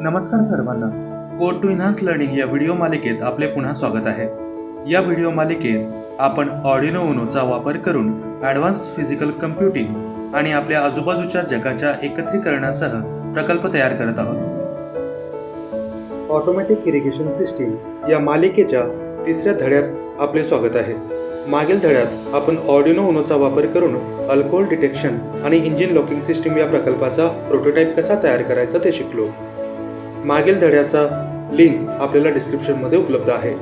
नमस्कार सर्वांना. Code to enhance learning या व्हिडिओ मालिकेत आपले पुन्हा स्वागत आहे. या व्हिडिओ मालिकेत आपण ऑडिनो उनोचा वापर करून ॲडव्हान्स फिजिकल कम्प्युटिंग आणि आपल्या आजूबाजूच्या जगाच्या एकत्रीकरणासह प्रकल्प तयार करत आहोत. ऑटोमॅटिक इरिगेशन सिस्टीम या मालिकेच्या तिसऱ्या धड्यात आपले स्वागत आहे. मागील धड्यात आपण ऑर्डिनो उनोचा वापर करून अल्कोहोल डिटेक्शन आणि इंजिन लॉकिंग सिस्टीम या प्रकल्पाचा प्रोटोटाईप कसा तयार करायचा ते शिकलो. मागील धड्याचा लिंक आपल्याला डिस्क्रिप्शनमध्ये उपलब्ध आहे.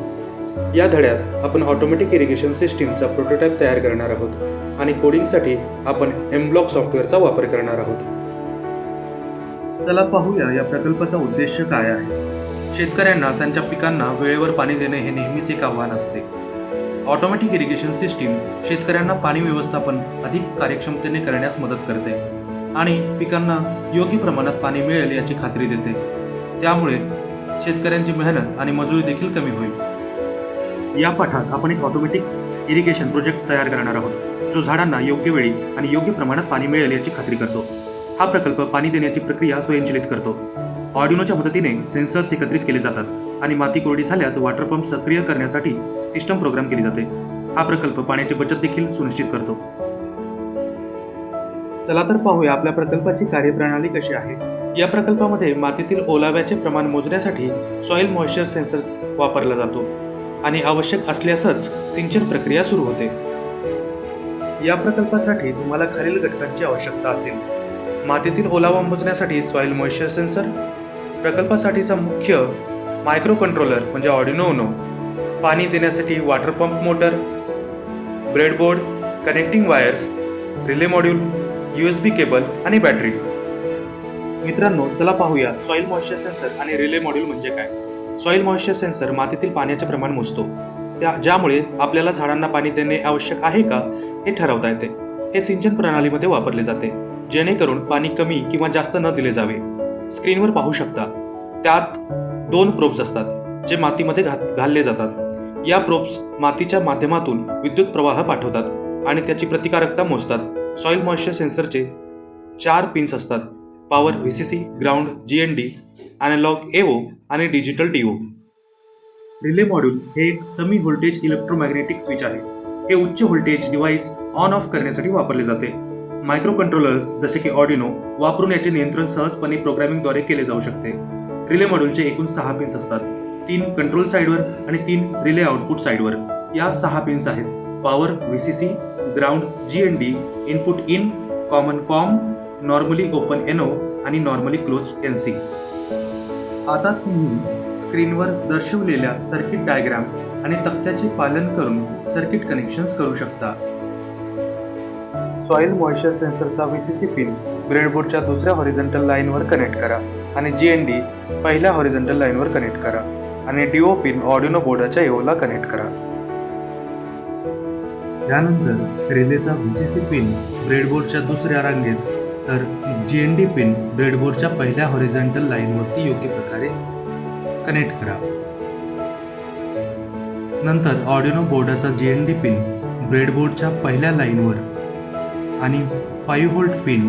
या धड्यात आपण ऑटोमॅटिक इरिगेशन सिस्टीमचा प्रोटोटाईप तयार करणार आहोत आणि कोडिंगसाठी आपण एमब्लॉक सॉफ्टवेअरचा वापर करणार आहोत. चला पाहूया या प्रकल्पाचा उद्देश काय आहे. शेतकऱ्यांना त्यांच्या पिकांना वेळेवर पाणी देणे हे नेहमीच एक आव्हान असते. ऑटोमॅटिक इरिगेशन सिस्टीम शेतकऱ्यांना पाणी व्यवस्थापन अधिक कार्यक्षमतेने करण्यास मदत करते आणि पिकांना योग्य प्रमाणात पाणी मिळेल याची खात्री देते. त्यामुळे शेतकऱ्यांची मेहनत आणि मजुरी देखील कमी होईल. या पाठात आपण एक ऑटोमॅटिक इरिगेशन प्रोजेक्ट तयार करणार आहोत जो झाडांना योग्य वेळी आणि योग्य प्रमाणात पाणी मिळेल याची खात्री करतो. हा प्रकल्प पाणी देण्याची प्रक्रिया स्वयंचलित करतो. ऑडिनोच्या मदतीने सेन्सर्स एकत्रित केले जातात. आणि माती कोरडी झाल्यास वॉटर पंप सक्रिय करण्यासाठी सिस्टम प्रोग्राम केली जाते. हा प्रकल्प पाण्याची बचत देखील सुनिश्चित करतो. चला तर पाहूया आपल्या प्रकल्पाची कार्यप्रणाली कशी आहे. या प्रकल्पामध्ये मातीतील ओलाव्याचे प्रमाण मोजण्यासाठी सॉइल मॉइश्चर सेन्सर्स वापरला जातो आणि आवश्यक असल्यासच सिंचन प्रक्रिया सुरू होते. या प्रकल्पासाठी तुम्हाला खालील घटकांची आवश्यकता असेल. मातीतील ओलावा मोजण्यासाठी सॉइल मॉइश्चर सेन्सर प्रकल्पासाठीचा मुख्य मायक्रो कंट्रोलर म्हणजे ऑडिनो उनो पाणी देण्यासाठी water pump motor breadboard connecting wires relay module U S B cable आणि बॅटरी मित्रांनो चला पाहूया सॉइल मॉइश्चर सेन्सर आणि रिले मॉड्यूल म्हणजे काय? सॉइल मॉइश्चर सेन्सर मातीतील पाण्याचे प्रमाण मोजतो. त्या ज्यामुळे आपल्याला झाडांना पाणी देणे आवश्यक आहे का हे ठरवता येते. हे सिंचन प्रणालीमध्ये वापरले जाते जेणेकरून पाणी कमी किंवा जास्त न दिले जावे. स्क्रीनवर पाहू शकता. त्यात दोन प्रोब्स असतात जे मातीमध्ये घात घालले जातात. या प्रोब्स मातीच्या माध्यमातून विद्युत प्रवाह पाठवतात आणि त्याची प्रतिकारकता मोजतात. सॉइल मॉइश्चर सेन्सरचे चार पिन्स असतात. Power V C C ground G N D analog AO आणि digital D O relay module हे एक कमी व्होल्टेज इलेक्ट्रोमॅग्नेटिक स्विच आहे. हे उच्च व्होल्टेज डिव्हाइस ऑन ऑफ करण्यासाठी वापरले जाते. मायक्रो कंट्रोलर्स जसे की ऑडिनो वापरून याचे नियंत्रण सहजपणे प्रोग्रामिंगद्वारे केले जाऊ शकते. रिले मॉड्यूलचे एकूण सहा पिन्स असतात. तीन कंट्रोल साईडवर आणि तीन रिले आउटपुट साईडवर या सहा पिन्स आहेत. Power V C C ground G N D input in common com normally open NO आणि नॉर्मली क्लोज एन सी आता तुम्ही स्क्रीनवर दर्शवलेल्या सर्किट डायग्राम आणि तक्त्याचे पालन करून सर्किट कनेक्शन्स करू शकता. सॉइल मॉइश्चर सेन्सरचा व्ही सी सी पिन ब्रेडबोर्डच्या दुसऱ्या हॉरिझॉन्टल लाईनवर कनेक्ट करा. आणि जी एन डी पहिल्या हॉरिझॉन्टल लाईनवर कनेक्ट करा आणि डी ओ पिन ऑडिओनो बोर्डाच्या एओला कनेक्ट करा. त्यानंतर रिलेचा व्ही सी सी पिन ब्रेडबोर्डच्या दुसऱ्या रांगेत तर जी एन डी पिन ब्रेडबोर्डच्या पहिल्या हॉरिझॉन्टल लाईनवरती योग्य प्रकारे कनेक्ट करा. नंतर ऑडिओनो बोर्डाचा जी एन डी पिन ब्रेडबोर्डच्या पहिल्या लाईनवर आणि फाईव्ह व्होल्ट पिन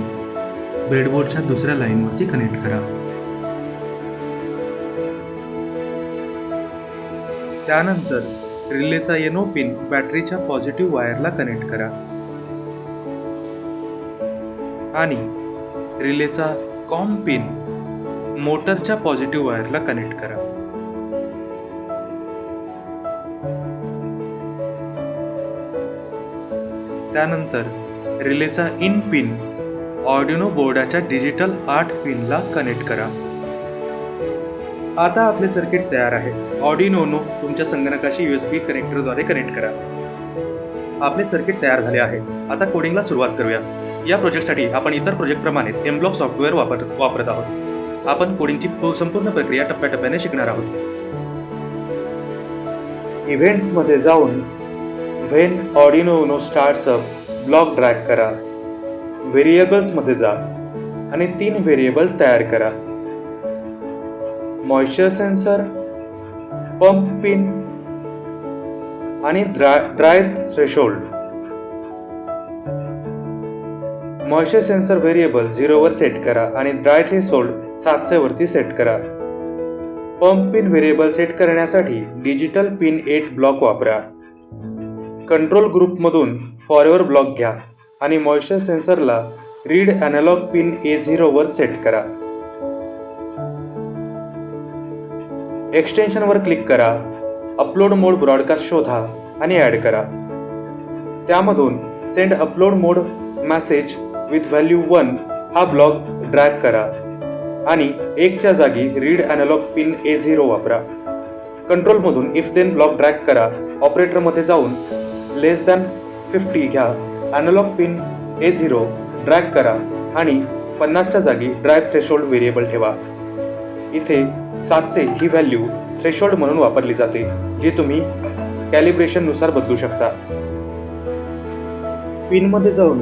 ब्रेडबोर्डच्या दुसऱ्या लाईनवरती कनेक्ट करा. त्यानंतर रिलेचा येनो पिन बॅटरीच्या पॉझिटिव्ह वायरला कनेक्ट करा. आणि रिलेचा कॉम पिन मोटरच्या पॉझिटिव्ह वायरला कनेक्ट करा. त्यानंतर रिलेचा इन पिन ऑडिओनो बोर्डाच्या डिजिटल आठ पिनला कनेक्ट करा. आता आपले सर्किट तयार आहे. ऑडिनोनो तुमच्या संगणकाशी यू एस बी कनेक्टरद्वारे कनेक्ट करा. आपले सर्किट तयार झाले आहे. आता कोडिंगला सुरुवात करूया. या प्रोजेक्टसाठी आपण इतर प्रोजेक्टप्रमाणेच एमब्लॉक सॉफ्टवेअर वापर वापरत आहोत. आपण कोडिंगची संपूर्ण प्रक्रिया टप्प्याटप्प्याने शिकणार आहोत. इव्हेंट्समध्ये जाऊन when Arduino Uno starts up starts up block drag करा. व्हेरिएबल्समध्ये जा आणि तीन व्हेरिएबल्स तयार करा. मॉइश्चर सेन्सर पंप पिन आणि dry dry threshold moisture sensor variable झिरोवर set करा आणि ड्राय थ्रेशोल्ड सातशे वरती सेट करा. पंप पिन व्हेरिएबल सेट करण्यासाठी डिजिटल पिन एट ब्लॉक वापरा. कंट्रोल ग्रुपमधून फॉरेवर ब्लॉक घ्या आणि मॉइश्चर सेन्सरला रीड अॅनालॉग पिन ए झिरोवर सेट करा. एक्सटेन्शनवर क्लिक करा अपलोड मोड ब्रॉडकास्ट शोधा आणि ॲड करा. त्यामधून send upload mode message with value one हा ब्लॉग ड्रॅग करा आणि एकच्या जागी read analog pin A zero वापरा. कंट्रोलमधून इफ देन ब्लॉक ड्रॅग करा ऑपरेटरमध्ये जाऊन लेस दॅन फिफ्टी घ्या. Analog pin A zero drag करा आणि पन्नासच्या जागी ड्रॅग थ्रेशोल्ड व्हेरिएबल ठेवा. इथे सातशे ही व्हॅल्यू थ्रेशोल्ड म्हणून वापरली जाते जी तुम्ही कॅलिब्रेशननुसार बदलू शकता. पिनमध्ये जाऊन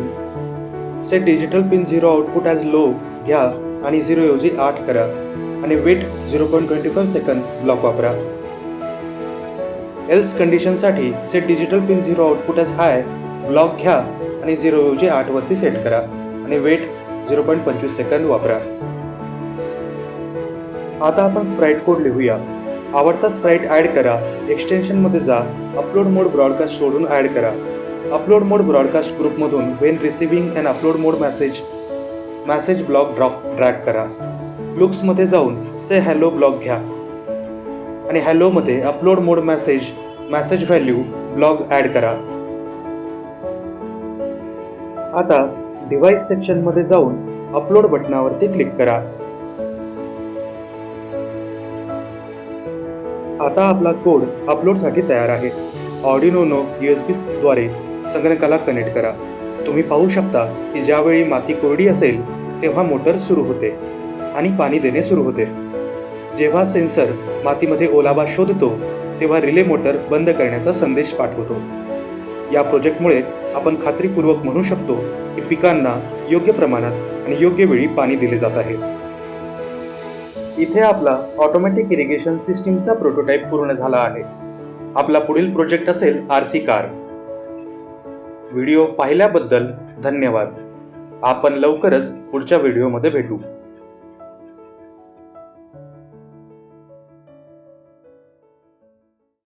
set digital pin zero output as low घ्या आणि झिरो ऐवजी आठ करा आणि wait zero point twenty five second block वापरा. Else कंडिशनसाठी set digital pin zero output as high block घ्या आणि झिरो ऐवजी आठवरती सेट करा आणि वेट झिरो पॉईंट पंचवीस सेकंद वापरा. आता आपण स्प्राईट कोड लिहूया. आवडता स्प्राईट ॲड करा. एक्सटेन्शनमध्ये जा. अपलोड मोड ब्रॉडकास्ट सोडून ॲड करा. अपलोड मोड ब्रॉडकास्ट ग्रुपमधून when receiving and upload mode message message block drop drag करा. लुक्समध्ये जाऊन से हॅलो ब्लॉग घ्या. आणि हॅलोमध्ये upload mode message message value block add करा. आता डिव्हाइस सेक्शनमध्ये जाऊन अपलोड बटनावरती क्लिक करा. आता आपला कोड अपलोडसाठी तयार आहे. ऑडिनोनो यू एस बीद्वारे संगणकाला कनेक्ट करा. तुम्ही पाहू शकता की ज्यावेळी माती कोरडी असेल तेव्हा मोटर सुरू होते आणि पाणी देणे सुरू होते. जेव्हा सेन्सर मातीमध्ये ओलावा शोधतो तेव्हा रिले मोटर बंद करण्याचा संदेश पाठवतो. या प्रोजेक्टमुळे आपण खात्रीपूर्वक म्हणू शकतो की पिकांना योग्य प्रमाणात आणि योग्य वेळी पाणी दिले जात आहे. इथे आपला ऑटोमॅटिक इरिगेशन सिस्टीमचा प्रोटोटाईप पूर्ण झाला आहे. आपला पुढील प्रोजेक्ट असेल आर सी कार व्हिडिओ पाहिल्याबद्दल धन्यवाद. आपण लवकरच पुढच्या व्हिडिओमध्ये भेटू.